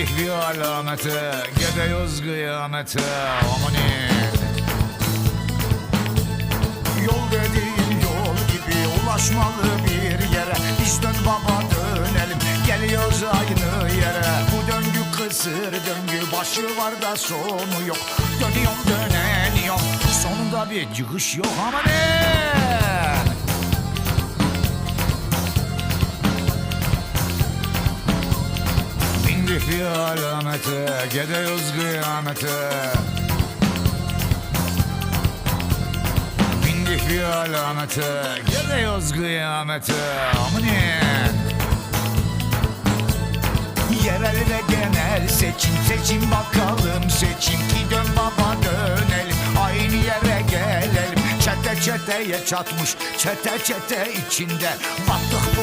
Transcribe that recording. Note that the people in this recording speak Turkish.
Bindik bir alamete Gidiyoruz kıyamete Amanin Yol dediğin yol gibi ulaşmalı bir yere. Biz dön baba dönelim. Geliyoruz aynı yere. Bu döngü kısır döngü başı var da sonu yok. Dönüyorum döneniyorum. Sonunda bir çıkış yok Amanin Bir alamete Gidiyoruz kıyamete. Bindik bir alamete Gidiyoruz kıyamete. Amanin Yerel ve genel seçim seçim bakalım. Seçim ki dön baba dönelim. Aynı yere gelelim. Çete çeteye çatmış çete çete içinde. Battık